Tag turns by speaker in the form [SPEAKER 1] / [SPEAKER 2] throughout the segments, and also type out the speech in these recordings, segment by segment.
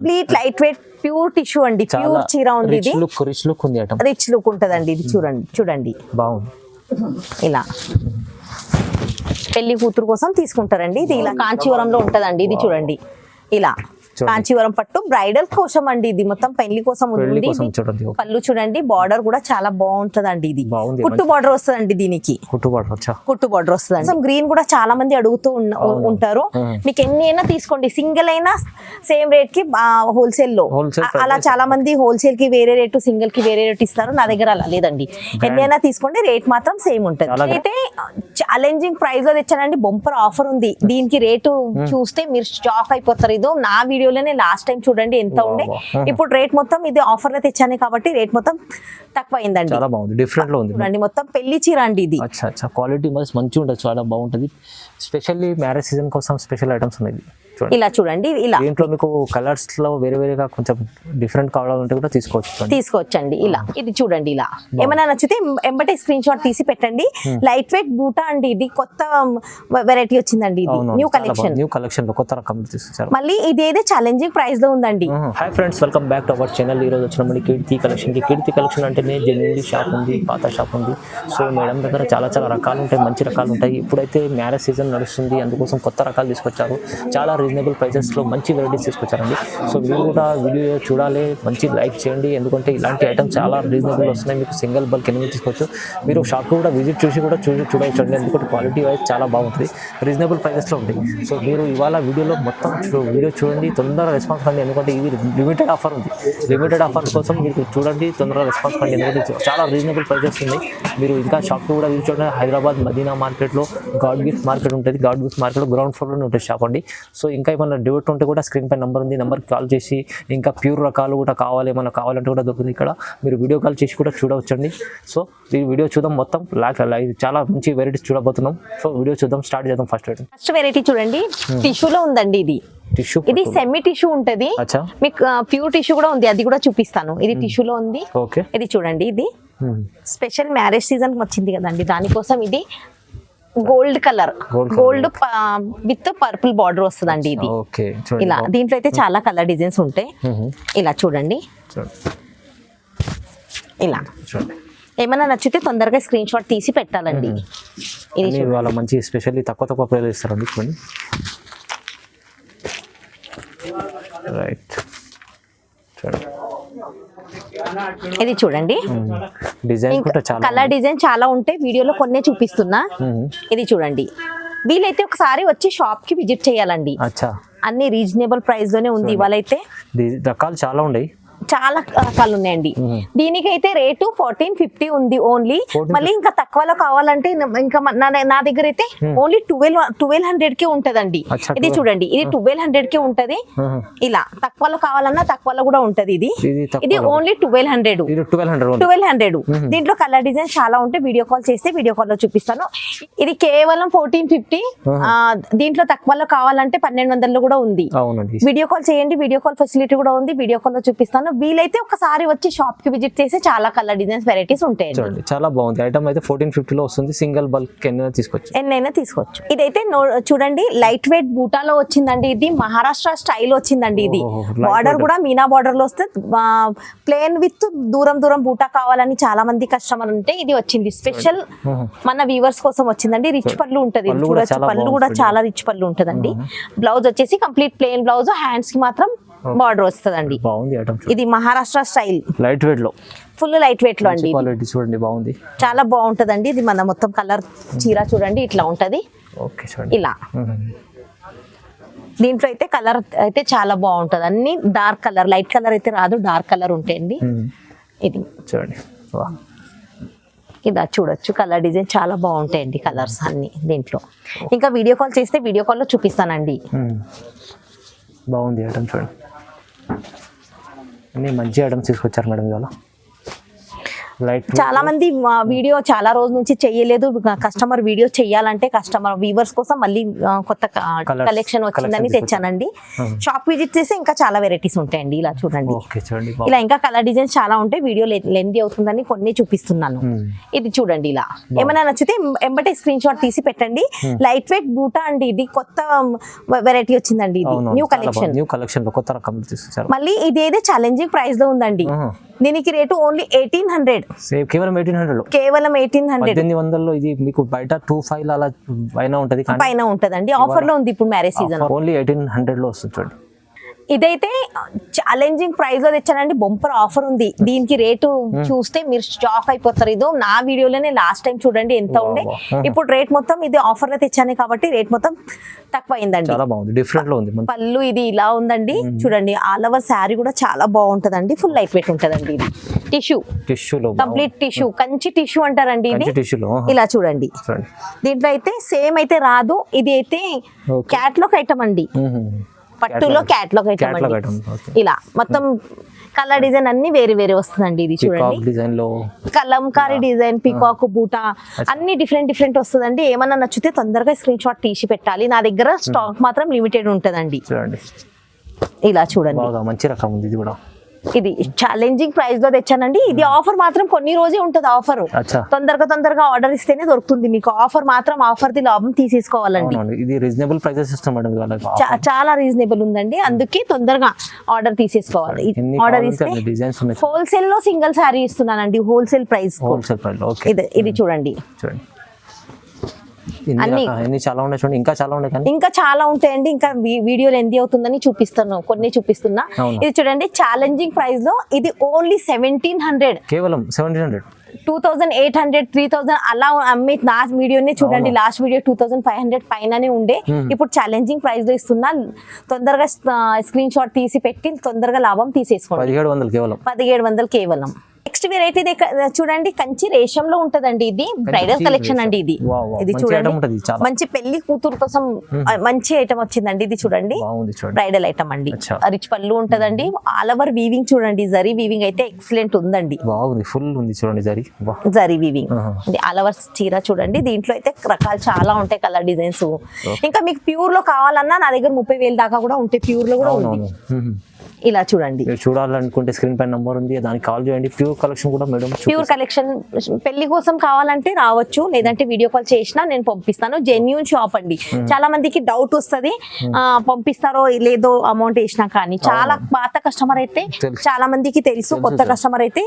[SPEAKER 1] Complete light weight pure tissue అండి pure చీర ఉంది
[SPEAKER 2] రిచ్
[SPEAKER 1] ఇది
[SPEAKER 2] లుక్ రిచ్ లుక్ ఉంది
[SPEAKER 1] రిచ్ లుక్ ఉంటదండి ఇది చూడండి చూడండి.
[SPEAKER 2] బాగుంది.
[SPEAKER 1] ఇలా. పెళ్ళి కూతురు కోసం తీసుకుంటారండి. ఇది ఇలా కాంచీవరంలో ఉంటదండి ఇది చూడండి. ఇలా. కాంచీవరం పట్టు బ్రైడల్ కోసం అండి ఇది. మొత్తం పెళ్ళి కోసం ఉంది పళ్ళు చూడండి బార్డర్ కూడా చాలా బాగుంటదండి ఇది. కుట్టు బార్డర్ వస్తుందండి దీనికి.
[SPEAKER 2] కుట్టుబాటు వచ్చా
[SPEAKER 1] కుట్టు బార్డర్ వస్తుంది గ్రీన్ కూడా చాలా మంది అడుగుతూ ఉంటారు. మీకు ఎన్ని అయినా తీసుకోండి. సింగిల్ అయినా సేమ్
[SPEAKER 2] రేట్కి
[SPEAKER 1] హోల్సేల్లో. అలా చాలా మంది హోల్సేల్కి వేరే రేటు సింగిల్కి వేరే రేట్ ఇస్తారు. నా దగ్గర అలా లేదండి. ఎన్ని అయినా తీసుకోండి. రేట్ మాత్రం సేమ్ ఉంటుంది. అయితే ఛాలెంజింగ్ ప్రైస్లో తెచ్చానండి. బొంపర్ ఆఫర్ ఉంది. దీనికి రేటు చూస్తే మీరు షాక్ అయిపోతారు. ఇదో నా వీడియోలోనే లాస్ట్ టైం చూడండి ఎంత ఉండే.
[SPEAKER 2] వా.
[SPEAKER 1] ఇప్పుడు రేట్ మొత్తం ఇది ఆఫర్లో తెచ్చాను కాబట్టి రేట్ మొత్తం తక్కువ అయిందండి
[SPEAKER 2] చాలా బాగుంది. డిఫరెంట్లో ఉంది.
[SPEAKER 1] చూడండి మొత్తం పెళ్ళి చీర అండి ఇది.
[SPEAKER 2] క్వాలిటీ మంచిగా ఉంటుంది చాలా బాగుంటుంది. స్పెషల్లీ మ్యారేజ్ సీజన్ కోసం స్పెషల్ ఐటమ్స్ ఉన్నాయి.
[SPEAKER 1] ఇలా చూడండి ఇలా.
[SPEAKER 2] దీంట్లో మీకు కలర్స్లో వేరే వేరేగా కొంచెం డిఫరెంట్ కావాలంటే కూడా తీసుకోవచ్చు
[SPEAKER 1] తీసుకోవచ్చండి ఇలా. ఇది చూడండి ఇలా. ఏమైనా నచ్చితే ఎంబటే స్క్రీన్ షాట్ తీసి పెట్టండి. లైట్ వెయిట్ బూటా అండి ఇది కొత్త వెరైటీ వచ్చిందండి ఇది. న్యూ కలెక్షన్
[SPEAKER 2] న్యూ కలెక్షన్లో కొత్త రకం తీసుకొచ్చారు
[SPEAKER 1] మళ్ళీ ఇది ఏదో ఛాలెంజింగ్ ప్రైస్లో ఉందండి.
[SPEAKER 2] Hi friends welcome back to our channel ఈ రోజు వచ్చిన మళ్ళీ కీర్తి కలెక్షన్కి. కీర్తి కలెక్షన్ అంటేనే జెన్యున్ షాప్ ఉంది పాత షాప్ ఉంది. సో మేడం దగ్గర చాలా చాలా రకాలు ఉంటాయి మంచి రకాలు ఉంటాయి. ఇప్పుడైతే మ్యారేజ్ సీజన్ నడుస్తుంది అందుకోసం కొత్త రకాలు తీసుకొచ్చారు. చాలా రీజనబుల్ ప్రైసెస్లో మంచి వెరైటీస్ తీసుకొచ్చారండి. సో మీరు కూడా వీడియో చూడాలి మంచి లైక్ చేయండి. ఎందుకంటే ఇలాంటి ఐటమ్స్ చాలా రీజనబుల్ వస్తున్నాయి. మీకు సింగిల్ బల్క్ ఎనిమిది తీసుకోవచ్చు. మీరు షాప్ కూడా విజిట్ చూసి కూడా చూసి చూడొచ్చండి. ఎందుకంటే క్వాలిటీ వైజ్ చాలా బాగుంటుంది. రీజనబుల్ ప్రైసెస్లో ఉంటాయి సో మీరు ఇవాళ వీడియోలో మొత్తం వీడియో చూడండి. తొందరగా రెస్పాన్స్ కండి ఎందుకంటే ఇది లిమిటెడ్ ఆఫర్ ఉంది. లిమిటెడ్ ఆఫర్ కోసం మీరు చూడండి. తొందరగా రెస్పాన్స్ కండి ఎందుకంటే చాలా రీజనబుల్ ప్రైసెస్ ఉంది మీరు ఇంకా షాప్ కూడా విజిట్ చూడండి. హైదరాబాద్ మదీనా మార్కెట్లో గాడ్ గిఫ్ట్ మార్కెట్ ఉంటుంది. గాడ్ గిఫ్ట్ మార్కెట్లో గ్రౌండ్ ఫ్లోర్లోనే ఉంటుంది షాప్ అండి. సో ఇంకా ఏమైనా డివట్ ఉంటే కూడా స్క్రీన్ పై నెంబర్ ఉంది నెంబర్కి కాల్ చేసి ఇంకా ప్యూర్ రకాలు కూడా కావాలి ఏమైనా కావాలంటే కూడా దొరుకుతుంది ఇక్కడ. మీరు వీడియో కాల్ చేసి కూడా చూడవచ్చండి. సో ఈ వీడియో చూద్దాం మొత్తం. లాక్ ఇది చాలా మంచి వెరైటీస్ చూడబోతున్నాం. సో వీడియో చూద్దాం స్టార్ట్ చేద్దాం ఫస్ట్
[SPEAKER 1] ఫస్ట్ వెరైటీ చూడండి. టిష్యూలో ఉందండి ఇది.
[SPEAKER 2] టిష్యూ
[SPEAKER 1] ఇది సెమీ టిష్యూ ఉంటది. మీకు ప్యూర్ టిష్యూ కూడా ఉంది. అది కూడా చూపిస్తాను. ఇది టిష్యూలో ఉంది.
[SPEAKER 2] ఓకే
[SPEAKER 1] ఇది చూడండి ఇది. స్పెషల్ మ్యారేజ్ సీజన్ వచ్చింది కదండి. దానికోసం ఇది. Gold colour. Gold with purple border వస్తుందండి ఇది. ఇలా దీంట్లో అయితే చాలా కలర్ డిజైన్స్ ఉంటాయి. ఇలా చూడండి. ఇలా.
[SPEAKER 2] చూడండి.
[SPEAKER 1] ఏమైనా నచ్చితే తొందరగా స్క్రీన్ షాట్ తీసి పెట్టాలండి. ఇది
[SPEAKER 2] మంచి స్పెషల్లీ తక్కువ తక్కువ ప్రైస్ ఇస్తారండి చూడండి. రైట్. చూడండి.
[SPEAKER 1] ఇది చూడండి.
[SPEAKER 2] డిజైన్
[SPEAKER 1] కలర్ డిజైన్ చాలా ఉంటాయి. వీడియోలో కొన్నే చూపిస్తున్నా. ఇది చూడండి. వీలైతే ఒకసారి వచ్చి షాప్కి విజిట్ చేయాలండి. అన్ని రీజనబుల్ ప్రైస్లోనే ఉంది ఇవాళ అయితే
[SPEAKER 2] రకాలు చాలా ఉన్నాయి.
[SPEAKER 1] చాలా రకాలు ఉన్నాయండి. దీనికైతే రేటు ఫోర్టీన్ ఫిఫ్టీ ఉంది ఓన్లీ
[SPEAKER 2] 1450.
[SPEAKER 1] మళ్ళీ ఇంకా తక్కువలో కావాలంటే ఇంకా నా దగ్గర అయితే ఓన్లీ ట్వెల్వ్ ట్వెల్వ్ హండ్రెడ్కి ఉంటదండి. ఇది
[SPEAKER 2] 12.
[SPEAKER 1] చూడండి ఇది ట్వెల్వ్ హండ్రెడ్కి ఉంటది. ఇలా తక్కువలో కావాలన్నా తక్కువలో కూడా ఉంటది ఇది.
[SPEAKER 2] ఇది
[SPEAKER 1] only twelve hundred
[SPEAKER 2] twelve hundred
[SPEAKER 1] దీంట్లో కలర్ డిజైన్స్ చాలా ఉంటాయి. వీడియో కాల్ చేస్తే వీడియో కాల్లో చూపిస్తాను. ఇది కేవలం ఫోర్టీన్ ఫిఫ్టీ దీంట్లో తక్కువలో కావాలంటే పన్నెండు వందల్లో కూడా ఉంది. వీడియో కాల్ చేయండి. వీడియో కాల్ ఫెసిలిటీ కూడా ఉంది. వీడియో కాల్లో చూపిస్తాను. వీలైతే ఒకసారి వచ్చి షాప్కి విజిట్ చేసి చాలా కలర్ డిజైన్స్ వెరైటీస్ ఉంటాయండి.
[SPEAKER 2] చూడండి చాలా బాగుంది. ఐటమ్ అయితే ఫోర్టీన్ ఫిఫ్టీలో వస్తుంది. సింగిల్ బల్క్ ఎన్నైనా తీసుకోవచ్చు.
[SPEAKER 1] ఎన్నైనా తీసుకోవచ్చు. ఇదైతే చూడండి లైట్ వెయిట్ బూటాలో వచ్చిందండి ఇది. మహారాష్ట్ర స్టైల్ వచ్చిందండి ఇది. బార్డర్ కూడా మీనా బార్డర్లో వస్తే ప్లేన్ విత్ దూరం దూరం బూటా కావాలని చాలా మంది కస్టమర్ ఉంటే ఇది వచ్చింది. స్పెషల్ మన వీవర్స్ కోసం వచ్చిందండి. రిచ్ పళ్ళు ఉంటది.
[SPEAKER 2] పళ్ళు కూడా
[SPEAKER 1] చూడొచ్చు.
[SPEAKER 2] చాలా
[SPEAKER 1] పళ్ళు కూడా
[SPEAKER 2] బాగుంటుంది.
[SPEAKER 1] చాలా రిచ్ పళ్ళు ఉంటదండి. బ్లౌజ్ వచ్చేసి కంప్లీట్ ప్లేన్ బ్లౌజ్ హ్యాండ్స్కి మాత్రం బార్డర్ వస్తదండి.
[SPEAKER 2] బాగుంది ఐటమ్
[SPEAKER 1] ఇది మహారాష్ట్ర స్టైల్.
[SPEAKER 2] లైట్ వెయిట్లో.
[SPEAKER 1] ఫుల్ లైట్ వెయిట్లో అండి
[SPEAKER 2] క్వాలిటీ చూడండి బాగుంది.
[SPEAKER 1] చాలా బాగుంటదండి. ఇది మన మొత్తం కలర్ చీర చూడండి ఇట్లా ఉంటది.
[SPEAKER 2] ఓకే చూడండి.
[SPEAKER 1] ఇలా. దీంట్లో అయితే కలర్ అయితే చాలా బాగుంటది. అన్ని డార్క్ కలర్ లైట్ కలర్ అయితే రాదు డార్క్ కలర్ ఉంటాయండి. ఇది.
[SPEAKER 2] చూడండి.
[SPEAKER 1] ఇదా చూడొచ్చు కలర్ డిజైన్ చాలా బాగుంటాయండి కలర్స్ అన్ని దీంట్లో. ఇంకా వీడియో కాల్ చేస్తే వీడియో కాల్లో చూపిస్తానండి.
[SPEAKER 2] బాగుంది ఐటమ్ చూడండి. అన్నీ మంచి ఐటమ్స్ తీసుకొచ్చారు మేడం ఇవాళ.
[SPEAKER 1] చాలా మంది వీడియో చాలా రోజు నుంచి చెయ్యలేదు. కస్టమర్ వీడియో చెయ్యాలంటే కస్టమర్ వీవర్స్ కోసం మళ్ళీ కొత్త కలెక్షన్ వచ్చిందని తెచ్చానండి. షాప్ విజిట్ చేస్తే ఇంకా చాలా వెరైటీస్ ఉంటాయండి ఇలా చూడండి. ఇలా ఇంకా కలర్ డిజైన్స్ చాలా ఉంటాయి. వీడియో లెంది అవుతుందని కొన్ని చూపిస్తున్నాను.
[SPEAKER 2] Hmm.
[SPEAKER 1] ఇది చూడండి ఇలా. ఏమైనా నచ్చితే ఎంబటే స్క్రీన్ షాట్ తీసి పెట్టండి. లైట్ వెయిట్ బూటా అండి ఇది. కొత్త వెరైటీ వచ్చిందండి ఇది. న్యూ కలెక్షన్
[SPEAKER 2] న్యూ కలెక్షన్లో కొత్త రకం
[SPEAKER 1] మళ్ళీ ఇదేదో ఛాలెంజింగ్ ప్రైస్లో ఉందండి.
[SPEAKER 2] ఆహా.
[SPEAKER 1] దీనికి రేటు ఓన్లీ ఎయిటీన్ హండ్రెడ్.
[SPEAKER 2] కేవలం ఎయిటీన్ హండ్రెడ్లో
[SPEAKER 1] కేవలం ఎయిటీన్ హండ్రెడ్.
[SPEAKER 2] వందల్లో ఇది మీకు బయట టూ ఫైవ్ అలా పైన ఉంటది
[SPEAKER 1] పైన ఉంటదండి. ఆఫర్లో ఉంది ఇప్పుడు మ్యారేజ్ సీజన్
[SPEAKER 2] ఓన్లీ ఎయిటీన్ హండ్రెడ్లో వస్తుంది చూడండి
[SPEAKER 1] ఇదైతే ఛాలెంజింగ్ ప్రైస్లో తెచ్చానండి. బొంపర్ ఆఫర్ ఉంది. దీనికి రేటు చూస్తే మీరు షాక్ అయిపోతారు. ఇదో నా వీడియోలోనే లాస్ట్ టైం చూడండి ఎంత ఉండే.
[SPEAKER 2] wow.
[SPEAKER 1] ఇప్పుడు రేట్ మొత్తం ఇది ఆఫర్లో తెచ్చాను కాబట్టి రేట్ మొత్తం తక్కువ అయిందండి
[SPEAKER 2] చాలా బాగుంది. డిఫరెంట్లో ఉంది. మన-
[SPEAKER 1] పళ్ళు ఇది ఇలా ఉందండి. చూడండి ఆల్ ఓవర్ శారీ కూడా చాలా బాగుంటదండి. ఫుల్ లైట్ వెయిట్ ఉంటదండి ఇది. టిష్యూ
[SPEAKER 2] టిష్యూలో
[SPEAKER 1] కంప్లీట్ టిష్యూ కంచి టిష్యూ అంటారండి ఇది. ఇలా చూడండి. దీంట్లో అయితే సేమ్ అయితే రాదు. ఇది అయితే. క్యాట్లాగ్ ఐటమ్ అండి. పట్టులో క్యాట్లాగ్ ఐటమ్. ఇలా మొత్తం కలర్ డిజైన్ అన్ని వేరే వేరే వస్తుందండి ఇది చూడండి.
[SPEAKER 2] డిజైన్లో
[SPEAKER 1] కలంకారీ డిజైన్ పికాక్ బూటా అన్ని డిఫరెంట్ డిఫరెంట్ వస్తుందండి. ఏమన్నా నచ్చితే తొందరగా స్క్రీన్ షాట్ తీసి పెట్టాలి. నా దగ్గర స్టాక్ మాత్రం లిమిటెడ్ ఉంటదండి.
[SPEAKER 2] చూడండి.
[SPEAKER 1] ఇలా చూడండి.
[SPEAKER 2] మంచి రకం ఉంది ఇది కూడా.
[SPEAKER 1] ఇది ఛాలెంజింగ్ ప్రైస్లో తెచ్చానండి. ఇది ఆఫర్ మాత్రం కొన్ని రోజే ఉంటది ఆఫర్ తొందరగా తొందరగా ఆర్డర్ ఇస్తేనే దొరుకుతుంది మీకు. ఆఫర్ మాత్రం ఆఫర్ ది లాభం తీసేసుకోవాలండి.
[SPEAKER 2] అవునండి ఇది రీజనబుల్ ప్రైసెస్ ఇస్తాం మేడం ఇవాళ
[SPEAKER 1] చా- చాలా రీజనబుల్ ఉందండి. అందుకే తొందరగా ఆర్డర్ తీసేసుకోవాలి. ఆర్డర్ ఇస్తే హోల్సేల్లో సింగిల్ శారీ ఇస్తున్నానండి హోల్సేల్ ప్రైస్ ఇది ఇది చూడండి.
[SPEAKER 2] చూడండి.
[SPEAKER 1] అన్ని-
[SPEAKER 2] చాలా ఉన్నాయి చూడండి. ఇంకా చాలా ఉన్నాయి
[SPEAKER 1] ఇంకా చాలా ఉంటాయండి. ఇంకా వీడియోలు ఎంది అవుతుందని చూపిస్తాను కొన్ని చూపిస్తున్నా. ఇది చూడండి ఛాలెంజింగ్ ప్రైస్లో ఇది ఓన్లీ సెవెంటీన్ హండ్రెడ్
[SPEAKER 2] కేవలం seventeen hundred
[SPEAKER 1] two thousand eight hundred three thousand అలా అమ్మి నా వీడియోనే చూడండి. Last video two thousand five hundred పైననే ఉండే. ఇప్పుడు ఛాలెంజింగ్ ప్రైస్లో ఇస్తున్నా. తొందరగా స్క్రీన్ షాట్ తీసి పెట్టి తొందరగా లాభం తీసేసుకోండి.
[SPEAKER 2] పదిహేడు వందలు కేవలం.
[SPEAKER 1] పదిహేడు వందలు కేవలం. వెరైటీ చూడండి కంచి రేషంలో ఉంటదండి ఇది. బ్రైడల్ కలెక్షన్ అండి ఇది. ఇది చూడండి. మంచి పెళ్ళి కూతురు కోసం మంచి ఐటమ్ వచ్చిందండి ఇది చూడండి. బ్రైడల్ ఐటమ్ అండి. రిచ్ పళ్ళు ఉంటదండి. ఆల్ ఓవర్ వీవింగ్ చూడండి జరీ వీవింగ్ అయితే ఎక్సలెంట్ ఉందండి.
[SPEAKER 2] బాగుంది. ఫుల్ ఉంది చూడండి జరి
[SPEAKER 1] జరీ వీవింగ్. ఆల్ ఓవర్ చీర చూడండి. దీంట్లో అయితే రకాలు చాలా ఉంటాయి కలర్ డిజైన్స్ ఇంకా మీకు ప్యూర్లో కావాలన్నా నా దగ్గర ముప్పై వేలు దాకా కూడా ఉంటాయి. ప్యూర్లో కూడా ఉంది. ఇలా చూడండి.
[SPEAKER 2] మీరు చూడాలనుకుంటే స్క్రీన్ పైన నంబర్ ఉంది దానికి కాల్ చేయండి. ప్యూర్ కలెక్షన్ కూడా మేడం
[SPEAKER 1] ప్యూర్ కలెక్షన్ పెళ్ళి కోసం కావాలంటే రావచ్చు లేదంటే వీడియో కాల్ చేసినా నేను పంపిస్తాను. జెన్యున్ షాప్ అండి. చాలా మందికి డౌట్ వస్తది. పంపిస్తారో లేదో అమౌంట్ వేసినా కానీ. చాలా పాత కస్టమర్ అయితే. చాలా మందికి తెలుసు కొత్త కస్టమర్ అయితే.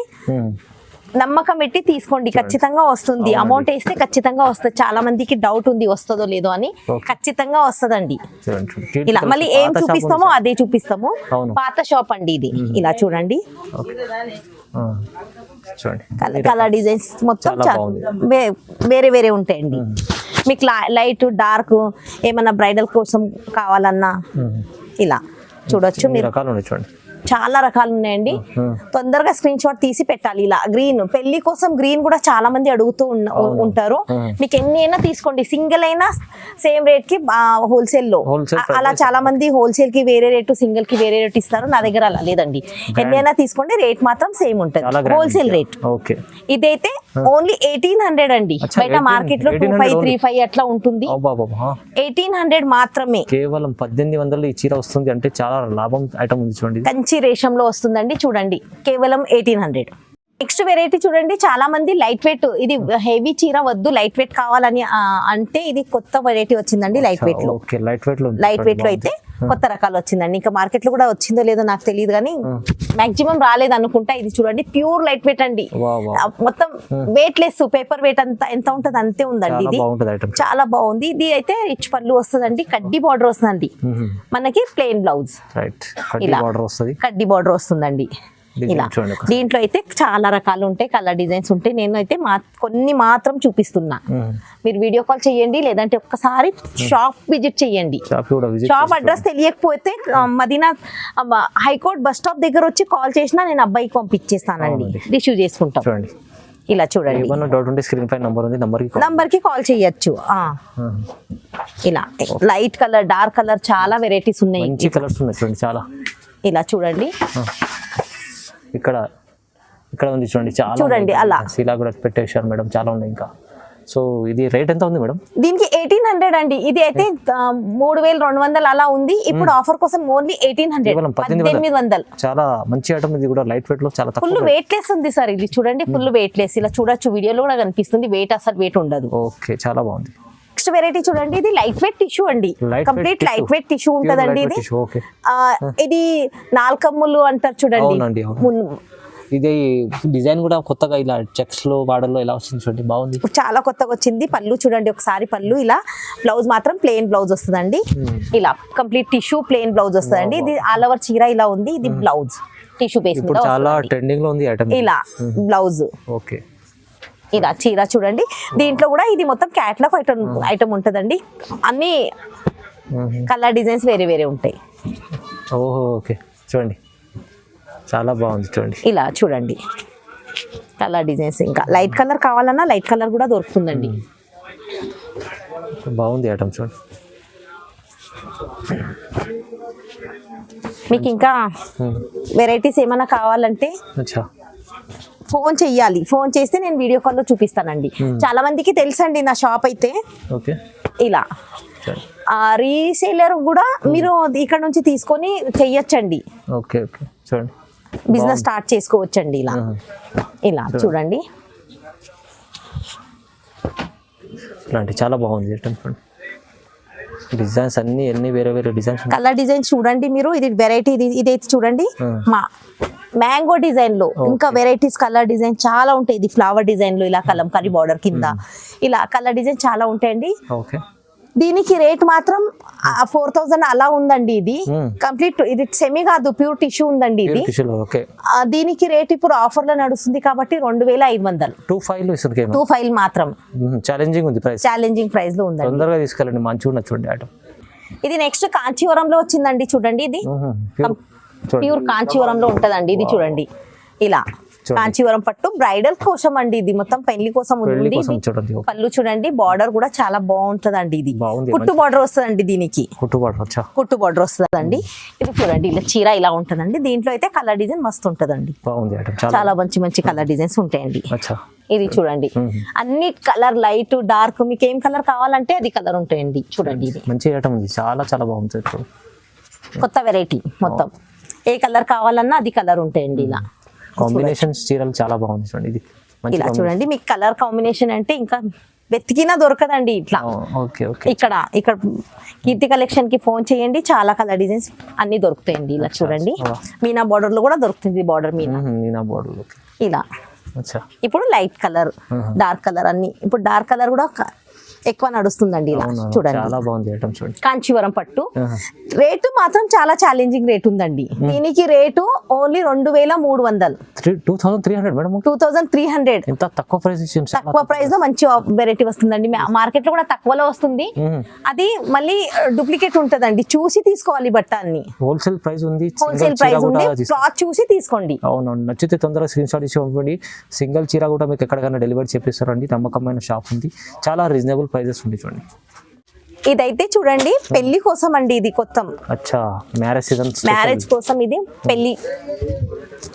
[SPEAKER 1] నమ్మకం పెట్టి తీసుకోండి ఖచ్చితంగా వస్తుంది. అమౌంట్ వేస్తే ఖచ్చితంగా వస్తుంది. చాలా మందికి డౌట్ ఉంది వస్తుందో లేదో అని. ఖచ్చితంగా వస్తుందండి. ఇలా మళ్ళీ ఏం చూపిస్తామో. అదే చూపిస్తాము. పాత షాప్ అండి ఇది. ఇలా చూడండి. కలర్ డిజైన్స్ మొత్తం వేరే వేరే ఉంటాయండి. మీకు లైట్ డార్క్ ఏమన్నా బ్రైడల్ కోసం కావాలన్నా. ఇలా చూడొచ్చు మీరు.
[SPEAKER 2] చూడండి.
[SPEAKER 1] చాలా రకాలు ఉన్నాయండి. తొందరగా స్క్రీన్ షాట్ తీసి పెట్టాలి ఇలా. గ్రీన్ పెళ్ళి కోసం గ్రీన్ కూడా చాలా మంది అడుగుతూ ఉంటారు. మీకు ఎన్ని అయినా తీసుకోండి. సింగిల్ అయినా సేమ్
[SPEAKER 2] రేట్కి
[SPEAKER 1] హోల్సేల్లో. అలా. చాలా మంది హోల్సేల్కి వేరే రేటు సింగిల్కి వేరే రేట్ ఇస్తారు. నా దగ్గర అలా లేదండి. ఎన్ని అయినా తీసుకోండి. రేట్ మాత్రం సేమ్ ఉంటుంది. హోల్సేల్. రేట్
[SPEAKER 2] ఓకే
[SPEAKER 1] ఇదైతే ఓన్లీ ఎయిటీన్ హండ్రెడ్ అండి. బయట
[SPEAKER 2] 18
[SPEAKER 1] మార్కెట్లో టూ
[SPEAKER 2] 1800
[SPEAKER 1] ఫైవ్ త్రీ. ఫైవ్ అట్లా ఉంటుంది. ఎయిటీన్ హండ్రెడ్ మాత్రమే.
[SPEAKER 2] కేవలం పద్దెనిమిది వందలు ఈ చీర వస్తుంది అంటే చాలా లాభం ఐటమ్ ఉంది చూడండి.
[SPEAKER 1] కంచి రేషంలో వస్తుందండి. చూడండి. కేవలం ఎయిటీన్ హండ్రెడ్. నెక్స్ట్ వెరైటీ చూడండి. చాలా మంది లైట్ వెయిట్ ఇది హెవీ చీర వద్దు లైట్ వెయిట్ కావాలని అంటే ఇది కొత్త వెరైటీ వచ్చిందండి లైట్ వెయిట్లో
[SPEAKER 2] ఓకే. లైట్ వెయిట్లో.
[SPEAKER 1] లైట్ వెయిట్లో అయితే కొత్త రకాలు వచ్చిందండి ఇంకా మార్కెట్లో కూడా వచ్చిందో లేదో నాకు తెలియదు కానీ మాక్సిమం రాలేదు అనుకుంటా ఇది చూడండి. ప్యూర్ లైట్ వెయిట్ అండి. మొత్తం వెయిట్ లెస్ పేపర్ వెయిట్ అంత ఎంత ఉంటుంది అంతే ఉందండి ఇది. చాలా బాగుంది. ఇది అయితే రిచ్ పళ్ళు వస్తుందండి. కడ్డీ బార్డర్ వస్తుందండి. మనకి ప్లెయిన్ బ్లౌజ్ ఇలా. కడ్డీ బార్డర్ వస్తుందండి. ఇలా. దీంట్లో అయితే చాలా రకాలు ఉంటాయి కలర్ డిజైన్స్ ఉంటాయి. నేను అయితే మా కొన్ని మాత్రం చూపిస్తున్నా. మీరు వీడియో కాల్ చేయండి లేదంటే ఒక్కసారి షాప్ విజిట్ చేయండి.
[SPEAKER 2] షాప్
[SPEAKER 1] అడ్రస్ తెలియకపోతే మదీనా హైకోర్ట్ బస్ స్టాప్ దగ్గర వచ్చి కాల్ చేసినా నేను అబ్బాయికి పంపించేస్తానండి. రిసీవ్ చేసుకుంటాం. ఇలా చూడండి.
[SPEAKER 2] ఏమన్నా డౌట్ ఉంటే స్క్రీన్ పైన నంబర్ ఉంది
[SPEAKER 1] కాల్ చేయొచ్చు. ఇలా. లైట్ కలర్ డార్క్ కలర్ చాలా వెరైటీస్ ఉన్నాయి.
[SPEAKER 2] కలర్స్ ఉన్నాయి చూడండి చాలా.
[SPEAKER 1] ఇలా చూడండి.
[SPEAKER 2] ఇక్కడ ఇక్కడ ఉంది చూడండి చాలా
[SPEAKER 1] చూడండి. అలా.
[SPEAKER 2] ఇలా కూడా పెట్టేశారు మేడం చాలా ఉన్నాయి ఇంకా. సో ఇది రేట్ ఎంత ఉంది మేడం?
[SPEAKER 1] దీనికి ఎయిటీన్ హండ్రెడ్ అండి. ఇది అయితే మూడు వేల రెండు వందలు అలా ఉంది. ఇప్పుడు ఆఫర్ కోసం ఓన్లీ ఎయిటీన్ హండ్రెడ్
[SPEAKER 2] పద్దెనిమిది
[SPEAKER 1] వందలు.
[SPEAKER 2] చాలా మంచి ఐటమ్ ఇది కూడా లైట్ వెయిట్లో చాలా
[SPEAKER 1] ఫుల్ వెయిట్ లెస్ ఉంది సార్ ఇది. చూడండి ఫుల్ వెయిట్ లెస్ ఇలా చూడొచ్చు వీడియోలో కూడా కనిపిస్తుంది. వెయిట్ అసలు వెయిట్ ఉండదు.
[SPEAKER 2] ఓకే చాలా బాగుంది.
[SPEAKER 1] నెక్స్ట్ వెరైటీ చూడండి ఇది లైట్ వెయిట్ టిష్యూ అండి. Complete light. Weight tissue. ఉంటదండి ఇది. ఇది నాల్కమ్ములు అంటారు చూడండి.
[SPEAKER 2] ఇది డిజైన్ కూడా కొత్తగా ఇలా చెక్స్లో బార్డర్లో ఇలా వచ్చింది చూడండి బాగుంది.
[SPEAKER 1] చాలా కొత్తగా వచ్చింది. పళ్ళు చూడండి ఒకసారి పళ్ళు ఇలా బ్లౌజ్ మాత్రం ప్లెయిన్ బ్లౌజ్ వస్తుందండి. ఇలా కంప్లీట్ టిష్యూ ప్లెయిన్ బ్లౌజ్ వస్తుందండి. ఇది ఆల్ ఓవర్ చీర ఇలా ఉంది ఇది బ్లౌజ్. టిష్యూ బేస్
[SPEAKER 2] చాలా. ట్రెండింగ్లో ఉంది
[SPEAKER 1] ఇలా బ్లౌజ్.
[SPEAKER 2] ఓకే
[SPEAKER 1] ఇలా చీర చూడండి. దీంట్లో కూడా ఇది మొత్తం క్యాట్లాగ్ ఐటమ్ ఐటమ్ ఉంటుందండి. అన్ని కలర్ డిజైన్స్ వేరే వేరే ఉంటాయి.
[SPEAKER 2] ఓహో ఓకే. చూడండి. చాలా బాగుంది చూడండి.
[SPEAKER 1] ఇలా చూడండి. కలర్ డిజైన్స్ ఇంకా. లైట్ కలర్ కావాలన్నా లైట్ కలర్ కూడా దొరుకుతుందండి.
[SPEAKER 2] బాగుంది ఐటమ్ చూడండి.
[SPEAKER 1] మీకు ఇంకా. వెరైటీస్ ఏమైనా కావాలంటే?
[SPEAKER 2] అచ్చా.
[SPEAKER 1] ఫోన్ చెయ్యాలి. ఫోన్ చేస్తే నేను వీడియో కాల్లో చూపిస్తానండి. చాలా మందికి తెలుసండి నా షాప్ అయితే. ఇలా. ఆ రీసేలర్ కూడా మీరు ఇక్కడ నుంచి తీసుకొని చెయ్యొచ్చండి.
[SPEAKER 2] Okay okay. చూడండి.
[SPEAKER 1] బిజినెస్ స్టార్ట్ చేసుకోవచ్చండి ఇలా.
[SPEAKER 2] ఆహా.
[SPEAKER 1] ఇలా చూడండి.
[SPEAKER 2] ఇలాంటి చాలా బాగుంది డిజైన్స్ అన్ని అన్ని వేరే వేరే డిజైన్స్
[SPEAKER 1] కలర్ డిజైన్ చూడండి మీరు. ఇది వెరైటీ ఇది ఇదైతే చూడండి.
[SPEAKER 2] Hmm.
[SPEAKER 1] మా మ్యాంగో డిజైన్లో ఇంకా వెరైటీస్ కలర్ డిజైన్ చాలా ఉంటాయి. ఇది ఫ్లవర్ డిజైన్లో ఇలా కలంకారీ బార్డర్ కింద. ఇలా కలర్ డిజైన్ చాలా ఉంటాయండి. దీనికి రేట్ మాత్రం ఫోర్ థౌజండ్ అలా ఉందండి ఇది. కంప్లీట్ ఇది సెమీ కాదు ప్యూర్ టిష్యూ ఉందండి ఇది. దీనికి రేట్ ఇప్పుడు ఆఫర్లో నడుస్తుంది కాబట్టి రెండు వేల ఐదు వందలు.
[SPEAKER 2] టూ ఫైవ్లో ఇస్తుంది
[SPEAKER 1] టూ ఫైవ్ మాత్రం.
[SPEAKER 2] ఛాలెంజింగ్ ఉంది ప్రైస్
[SPEAKER 1] ఛాలెంజింగ్ ప్రైస్లో ఉందండి.
[SPEAKER 2] తొందరగా తీసుకెళ్ళండి మంచిగా చూడండి
[SPEAKER 1] ఇది నెక్స్ట్ కాంచీవరంలో వచ్చిందండి చూడండి ఇది. ప్యూర్ కాంచీవరంలో ఉంటదండి ఇది చూడండి. ఇలా. కాంచీవరం పట్టు బ్రైడల్ కోసం అండి ఇది మొత్తం పెళ్ళి కోసం ఉంది. పళ్ళు చూడండి బార్డర్ కూడా చాలా బాగుంటదండి ఇది. కుట్టు బార్డర్ వస్తుందండి దీనికి. కుట్టు బార్డర్ వస్తుందండి. ఇది చూడండి ఇలా చీర ఇలా ఉంటదండి. దీంట్లో అయితే కలర్ డిజైన్ మస్తు ఉంటదండి.
[SPEAKER 2] చాలా
[SPEAKER 1] మంచి మంచి కలర్ డిజైన్స్ ఉంటాయండి. ఇది చూడండి. అన్ని కలర్ లైట్ డార్క్ మీకు ఏం కలర్ కావాలంటే అది కలర్ ఉంటాయండి. చూడండి ఇది.
[SPEAKER 2] మంచి ఐటమ్ ఉంది. చాలా చాలా ఇప్పుడు
[SPEAKER 1] కొత్త వెరైటీ మొత్తం. ఏ కలర్ కావాలన్నా అది కలర్ ఉంటాయండి ఇలా.
[SPEAKER 2] కాంబినేషన్స్ చీరలు చాలా బాగుంది చూడండి. ఇది
[SPEAKER 1] ఇలా చూడండి మీకు కలర్ కాంబినేషన్ అంటే ఇంకా వెతికినా దొరకదండి ఇట్లా.
[SPEAKER 2] Okay okay.
[SPEAKER 1] ఇక్కడ ఇక్కడ కీర్తి కలెక్షన్కి ఫోన్ చేయండి చాలా కలర్ డిజైన్స్ అన్ని దొరుకుతాయండి ఇలా చూడండి. మీనా బార్డర్లో కూడా దొరుకుతుంది బార్డర్ మీనా.
[SPEAKER 2] నీనా బోర్డు ఓకే
[SPEAKER 1] ఇలా. ఇప్పుడు లైట్ కలర్ డార్క్ కలర్ అన్ని. ఇప్పుడు డార్క్ కలర్ కూడా ఎక్కువ నడుస్తుందండి ఇలా. చూడండి. కాంచీవరం పట్టు. రేటు మాత్రం చాలా ఛాలెంజింగ్ రేట్ ఉందండి. దీనికి రేటు ఓన్లీ రెండు వేల మూడు వందలు.
[SPEAKER 2] Two thousand three hundred madam?
[SPEAKER 1] Two thousand three hundred
[SPEAKER 2] తక్కువ ప్రైస్
[SPEAKER 1] తక్కువ ప్రైస్లో మంచి వెరైటీ వస్తుందండి. మార్కెట్లో కూడా తక్కువలో వస్తుంది. అది మళ్ళీ డూప్లికేట్ ఉంటదండి. చూసి తీసుకోవాలి బట్ట అన్ని
[SPEAKER 2] హోల్సేల్ ప్రైస్ ఉంది
[SPEAKER 1] హోల్సేల్ ప్రైస్ ఉంది. క్లాత్ చూసి తీసుకోండి.
[SPEAKER 2] అవునవును. నచ్చితే తొందరగా స్క్రీన్ షాట్ ఇచ్చి పంపండి. సింగిల్ చీర కూడా మీకు ఎక్కడికైనా డెలివరీ చేపిస్తారండి. నమ్మకమైన షాప్ ఉంది. చాలా రీజనబుల్ ప్రైజెస్ ఉంది చూడండి.
[SPEAKER 1] ఇదైతే చూడండి పెళ్ళి కోసం అండి ఇది కొత్త.
[SPEAKER 2] అచ్చా మ్యారేజ్ సీజన్
[SPEAKER 1] మ్యారేజ్ కోసం ఇది పెళ్ళి.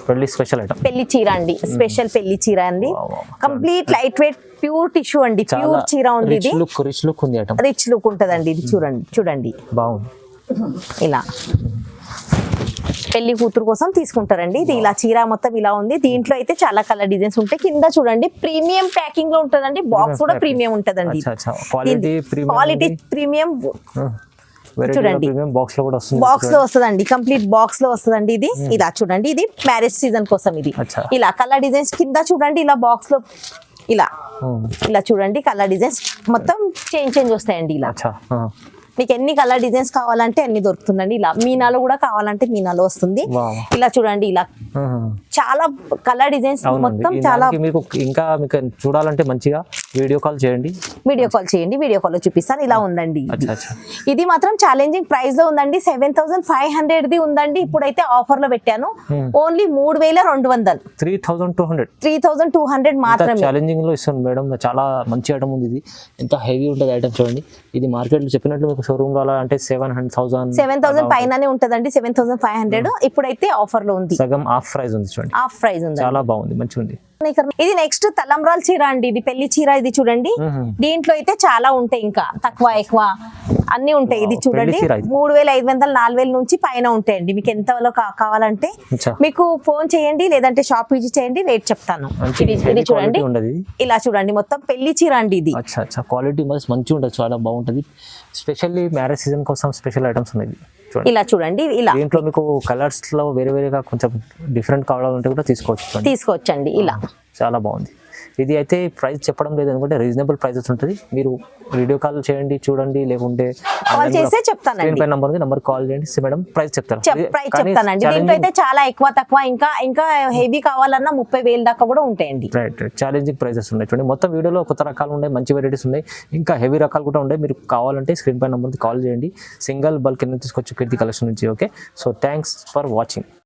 [SPEAKER 2] పెళ్ళి స్పెషల్ ఐటమ్
[SPEAKER 1] పెళ్ళి చీర అండి స్పెషల్ పెళ్ళి చీర అండి. Complete light weight pure tissue అండి ప్యూర్ చీర ఉంది
[SPEAKER 2] రిచ్
[SPEAKER 1] ఇది.
[SPEAKER 2] లుక్ రిచ్ లుక్ ఉంది ఐటమ్
[SPEAKER 1] రిచ్ లుక్ ఉంటదండి ఇది చూడండి చూడండి.
[SPEAKER 2] బాగుంది.
[SPEAKER 1] ఇలా. పెళ్ళి కూతురు కోసం తీసుకుంటారండి. ఇది ఇలా చీర మొత్తం ఇలా ఉంది. దీంట్లో అయితే చాలా కలర్ డిజైన్స్ ఉంటాయి. కింద చూడండి ప్రీమియం ప్యాకింగ్లో ఉంటదండి. బాక్స్ కూడా ప్రీమియం ఉంటదండి.
[SPEAKER 2] క్వాలిటీ ప్రీమియం
[SPEAKER 1] చూడండి.
[SPEAKER 2] బాక్స్లో కూడా వస్తుంది.
[SPEAKER 1] బాక్స్లో వస్తుందండి. కంప్లీట్ బాక్స్లో వస్తుందండి ఇది. ఇలా చూడండి. ఇది మ్యారేజ్ సీజన్ కోసం ఇది. ఇలా కలర్ డిజైన్స్ కింద చూడండి. ఇలా బాక్స్లో ఇలా.
[SPEAKER 2] ఉమ్,
[SPEAKER 1] ఇలా చూడండి. కలర్ డిజైన్స్ మొత్తం చేంజ్ చేంజ్ వస్తాయండి ఇలా. మీకు ఎన్ని కలర్ డిజైన్స్ కావాలంటే అన్ని దొరుకుతుందండి. ఇలా మీనాలో కూడా కావాలంటే మీనాలో వస్తుంది. ఇలా చూడండి ఇలా చాలా కలర్ డిజైన్స్ మొత్తం చాలా
[SPEAKER 2] మీకు ఇంకా మీకు చూడాలంటే మంచిగా వీడియో కాల్ చేయండి.
[SPEAKER 1] వీడియో కాల్ చేయండి వీడియో కాల్లో చూపిస్తాను. ఇలా ఉందండి. ఇది. మాత్రం ఛాలెంజింగ్ ప్రైస్లో ఉందండి. సెవెన్ థౌసండ్ ఫైవ్ హండ్రెడ్ ది ఉందండి. ఇప్పుడైతే ఆఫర్లో పెట్టాను. ఓన్లీ మూడు వేల రెండు వందలు.
[SPEAKER 2] Three thousand two hundred
[SPEAKER 1] three thousand two hundred మాత్రమే.
[SPEAKER 2] ఛాలెంజింగ్లో ఇస్తుంది మేడం. చాలా మంచి ఐటమ్ ఉంది ఇది. ఎంత హెవీ ఉంటుంది ఐటమ్ చూడండి. ఇది మార్కెట్లో చెప్పినట్లు మీకు షోరూమ్లో అంటే seven hundred thousand
[SPEAKER 1] seven thousand పైననే ఉంటదండి. సెవెన్ థౌసండ్ ఫైవ్ హండ్రెడ్ ఇప్పుడైతే ఆఫర్లో ఉంది.
[SPEAKER 2] సగం హాఫ్ ప్రైస్ ఉంది చూడండి.
[SPEAKER 1] ఆఫ్ ప్రైస్ ఉంది
[SPEAKER 2] చాలా బాగుంది. మంచిగా ఉంది
[SPEAKER 1] ఇది నెక్స్ట్ తలంబ్రాల చీర అండి. ఇది పెళ్ళి చీర ఇది చూడండి. దీంట్లో అయితే చాలా ఉంటాయి ఇంకా. తక్కువ ఎక్కువ అన్ని ఉంటాయి. ఇది చూడండి. మూడు వేల ఐదు వందల నాలుగు వేల నుంచి పైన ఉంటాయండి. మీకు ఎంతలో కా- కావాలంటే మీకు ఫోన్ చేయండి లేదంటే షాప్ విజిట్ చేయండి రేట్ చెప్తాను. ఇది చూడండి. ఇలా చూడండి. మొత్తం పెళ్ళి చీర అండి ఇది.
[SPEAKER 2] క్వాలిటీ మంచిగా ఉంటుంది చాలా బాగుంటుంది. స్పెషల్లీ మ్యారేజ్ సీజన్ కోసం స్పెషల్ ఐటమ్స్ ఉన్నాయి.
[SPEAKER 1] ఇలా చూడండి ఇలా.
[SPEAKER 2] దీంట్లో మీకు కలర్స్లో వేరే వేరేగా కొంచెం డిఫరెంట్ కావాలంటే కూడా తీసుకోవచ్చు
[SPEAKER 1] తీసుకోవచ్చండి ఇలా.
[SPEAKER 2] చాలా బాగుంది. ఇది అయితే ప్రైస్ చెప్పడం లేదు అనుకుంటే రీజనబుల్ ప్రైసెస్ ఉంటుంది. మీరు వీడియో కాల్ చేయండి చూడండి లేకుంటే
[SPEAKER 1] కాల్ చేస్తే
[SPEAKER 2] స్క్రీన్
[SPEAKER 1] చెప్తానండి
[SPEAKER 2] పై నంబర్ ఉంది నంబర్ కాల్ చేయండి మేడం ప్రైస్ చెప్తారు
[SPEAKER 1] చెప్ ప్రైస్ చెప్తానండి. దీంట్లో అయితే చాలా ఎక్కువ తక్కువ ఇంకా ఇంకా హెవీ కావాలన్నా ముప్పై వేలు దాకా కూడా ఉంటాయండి.
[SPEAKER 2] రైట్ ఛాలెంజింగ్ ప్రైసెస్ ఉన్నాయి. చూడండి మొత్తం వీడియోలో కొత్త రకాలు ఉన్నాయి మంచి వెరైటీస్ ఉన్నాయి. ఇంకా హెవీ రకాలు కూడా ఉన్నాయి మీరు కావాలంటే స్క్రీన్ పై నంబర్కి కాల్ చేయండి. సింగిల్ బల్క్ కింద తీసుకోవచ్చు కీర్తి కలెక్షన్ నుంచి okay so thanks for watching